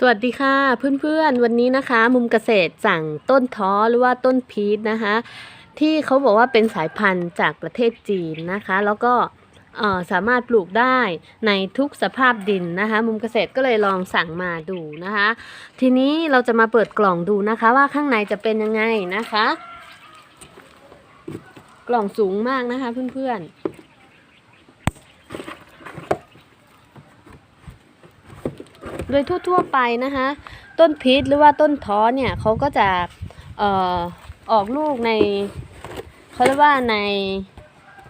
สวัสดีค่ะเพื่อนๆ วันนี้นะคะ มุมเกษตรสั่งต้นท้อหรือว่าต้นพีชนะคะ ที่เขาบอกว่าเป็นสายพันธุ์จากประเทศจีนนะคะ แล้วก็เออสามารถปลูกได้ในทุกสภาพดินนะคะ มุมเกษตรก็เลยลองสั่งมาดูนะคะ ทีนี้เราจะมาเปิดกล่องดูนะคะว่าข้างในจะเป็นยังไงนะคะ กล่องสูงมากนะคะเพื่อนๆ ดยทั่วๆไปนะคะ ต้นพีชหรือว่าต้นท้อเนี่ยเขาก็จะเอ่อออกลูกในเขาเรียกว่าใน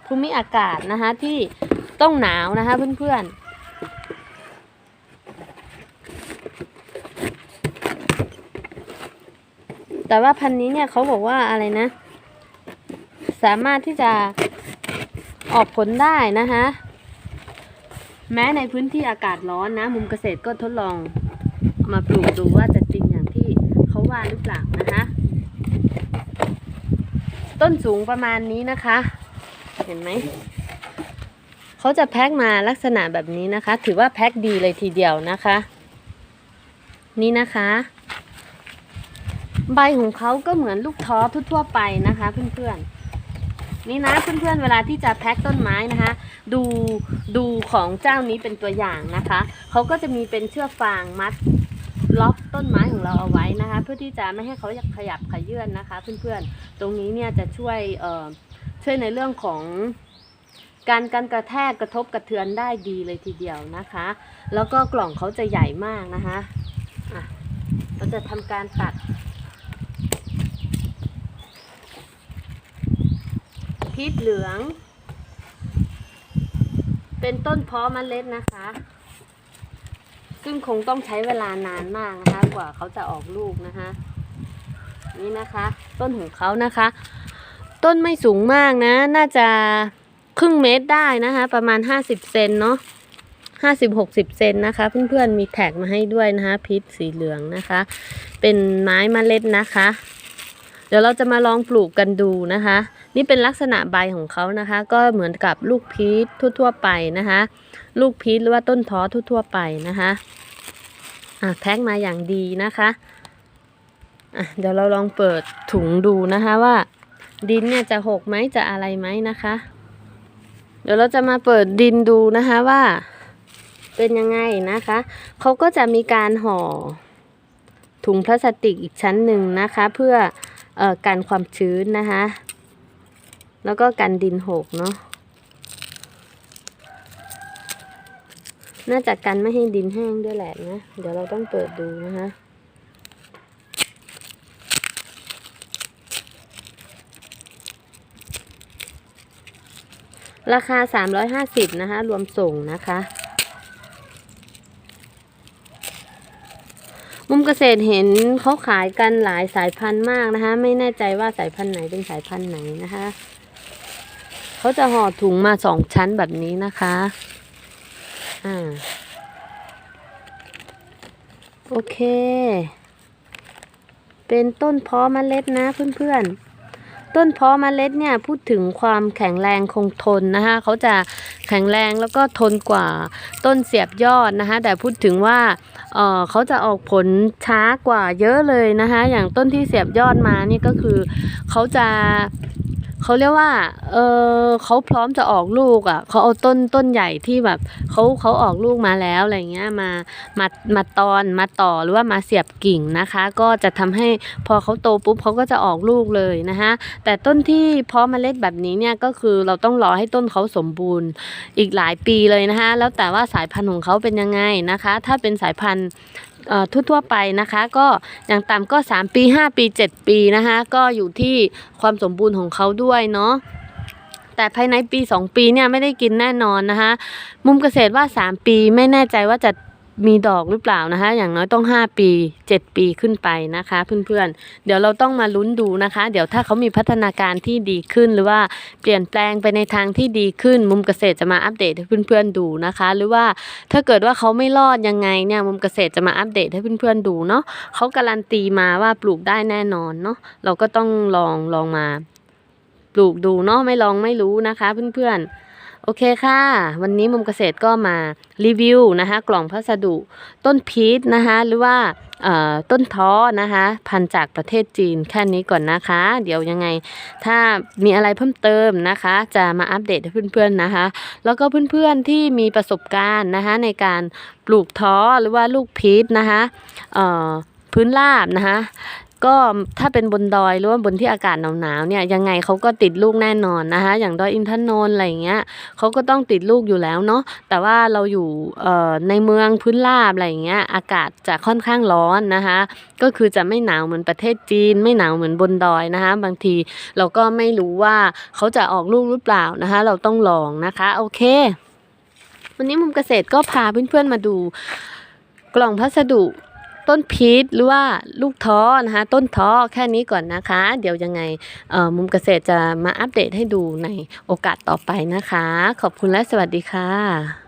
ภูมิอากาศนะคะที่ต้องหนาวนะคะเพื่อนๆแต่ว่าพันนี้เนี่ยเขาบอกว่าอะไรนะ สามารถที่จะออกผลได้นะคะ แม้ในพื้นที่อากาศร้อนนะ มุมเกษตรก็ทดลองมาปลูกดูว่าจะจริงอย่างที่เขาว่าหรือเปล่านะคะ ต้นสูงประมาณนี้นะคะ เห็นไหมเขาจะแพ็คมาลักษณะแบบนี้นะคะ ถือว่าแพ็คดีเลยทีเดียวนะคะ นี่นะคะ ใบของเขาก็เหมือนลูกท้อทั่วๆไปนะคะ เพื่อนๆนี่นะเพื่อนๆเวลาที่จะแพ็คต้นไม้นะคะ ดูดูของเจ้านี้เป็นตัวอย่างนะคะเขาก็จะมีเป็นเชือกฟางมัดล็อกต้นไม้ของเราเอาไว้นะคะ เพื่อที่จะไม่ให้เขาขยับขยื่นนะคะ เพื่อนๆ ตรงนี้เนี่ยจะช่วยเอ่อช่วยในเรื่องของการการกระแทกกระทบกระเทือนได้ดีเลยทีเดียวนะคะ แล้วก็กล่องเขาจะใหญ่มากนะคะอะเราจะทำการตัด พริกเหลือง เป็นต้นเพาะเมล็ดนะคะ ซึ่งคงต้องใช้เวลานานมากนะคะ กว่าเขาจะออกลูกนะคะ นี่นะคะ ต้นของเขานะคะ ต้นไม่สูงมากนะ น่าจะครึ่งเมตรได้นะคะ ประมาณ50เซนเนาะ50 60เซนนะคะ เพื่อนๆมีแท็กมาให้ด้วยนะคะ พิษสีเหลืองนะคะ เป็นไม้มเมล็ดนะคะ เดี๋ยวเราจะมาลองปลูกกันดูนะคะ นี่เป็นลักษณะใบของเขานะคะ ก็เหมือนกับลูกพีชทั่ว ๆ ไปนะคะ ลูกพีชหรือว่าต้นท้อทั่ว ๆ ไปนะคะอะแพ็คมาอย่างดีนะคะอะเดี๋ยวเราลองเปิดถุงดูนะคะว่า ดินเนี่ยจะหกไหมจะอะไรไหมนะคะ เดี๋ยวเราจะมาเปิดดินดูนะคะว่า เป็นยังไงนะคะเขาก็จะมีการห่อถุงพลาสติกอีกชั้นหนึ่งนะคะ เพื่อเอ่อ กันความชื้นนะคะแล้วก็กันดินหกเนาะน่าจะกันไม่ให้ดินแห้งด้วยแหละนะ เดี๋ยวเราต้องเปิดดูนะคะราคา 350 นะคะ รวมส่งนะคะ มุม เกษตรเห็นเขาขายกันหลายสายพันธุ์มากนะคะ ไม่แน่ใจว่าสายพันธุ์ไหนเป็นสายพันธุ์ไหนนะคะ เขาจะห่อถุงมาสองชั้นแบบนี้นะคะ อ่า โอเค เป็นต้นเพาะเมล็ดนะเพื่อนๆ ต้นเพาะเมล็ดเนี่ยพูดถึงความแข็งแรงคงทนนะคะเขาจะแข็งแรงแล้วก็ทนกว่าต้นเสียบยอดนะคะแต่พูดถึงว่าเออเขาจะออกผลช้ากว่าเยอะเลยนะคะอย่างต้นที่เสียบยอดมานี่ก็คือเขาจะ เขาเรียกว่า เออเขาพร้อมจะออกลูกอะ่ะเขาเอาต้นต้นใหญ่ที่แบบเขาเขาออกลูกมาแล้วอะไรเงี้ยมามามาตอนมาต่อหรือว่ามาเสียบกิ่งนะคะ ก็จะทำให้พอเขาโตปุ๊บเขาก็จะออกลูกเลยนะคะแต่ต้นที่เพาะเมล็ดแบบนี้เนี่ยก็คือเราต้องรอให้ต้นเขาสมบูรณ์อีกหลายปีเลยนะคะแล้วแต่ว่าสายพันธุ์ของเขาเป็นยังไงนะคะ ถ้าเป็นสายพันธุ์ ทั่วๆไปนะคะ ก็อย่างต่ำก็ 3 ปี 5 ปี 7 ปีนะคะ ก็อยู่ที่ความสมบูรณ์ของเขาด้วยเนาะแต่ภายในปี 2 ปีเนี่ยไม่ได้กินแน่นอนนะคะ มุมเกษตรว่า 3 ปีไม่แน่ใจว่าจะ มีดอกหรือเปล่านะคะ อย่างน้อยต้อง 5 ปี 7 ปีขึ้นไปนะคะ เพื่อนๆ เดี๋ยวเราต้องมาลุ้นดูนะคะ เดี๋ยวถ้าเขามีพัฒนาการที่ดีขึ้นหรือว่าเปลี่ยนแปลงไปในทางที่ดีขึ้น มุมเกษตรจะมาอัปเดตให้เพื่อนๆดูนะคะ หรือว่าถ้าเกิดว่าเขาไม่รอดยังไงเนี่ยมุมเกษตรจะมาอัปเดตให้เพื่อนๆดูเนาะเขาการันตีมาว่าปลูกได้แน่นอนเนาะเราก็ต้องลองลองมา ปลูกดูเนาะไม่ลองไม่รู้นะคะ เพื่อนๆ โอเคค่ะ วันนี้มุมเกษตรก็มารีวิวนะคะกล่องพัสดุต้นพีชนะคะหรือว่าต้นท้อนะคะพันจากประเทศจีนแค่นี้ก่อนนะคะ เดี๋ยวยังไงถ้ามีอะไรเพิ่มเติมนะคะ จะมาอัปเดตให้เพื่อนๆนะคะ แล้วก็เพื่อนๆที่มีประสบการณ์นะคะในการปลูกท้อหรือว่าลูกพีชนะคะพื้นราบนะคะ ก็ถ้าเป็นบนดอยหรือว่าบนที่อากาศหนาวๆเนี่ยยังไงเขาก็ติดลูกแน่นอนนะคะ อย่างดอยอินทนนท์อะไรอย่างเงี้ยเขาก็ต้องติดลูกอยู่แล้วเนาะแต่ว่าเราอยู่ในเมืองพื้นราบอะไรอย่างเงี้ยอากาศจะค่อนข้างร้อนนะคะ ก็คือจะไม่หนาวเหมือนประเทศจีน ไม่หนาวเหมือนบนดอยนะคะ บางทีเราก็ไม่รู้ว่าเขาจะออกลูกหรือเปล่านะคะ เราต้องลองนะคะโอเค วันนี้มุมเกษตรก็พาเพื่อนๆมาดูกล่องพัสดุ ต้นพีชหรือว่าลูกท้อนะคะต้นท้อแค่นี้ก่อนนะคะ เดี๋ยวยังไงเอ่อมุมเกษตรจะมาอัปเดตให้ดูในโอกาสต่อไปนะคะ ขอบคุณและสวัสดีค่ะ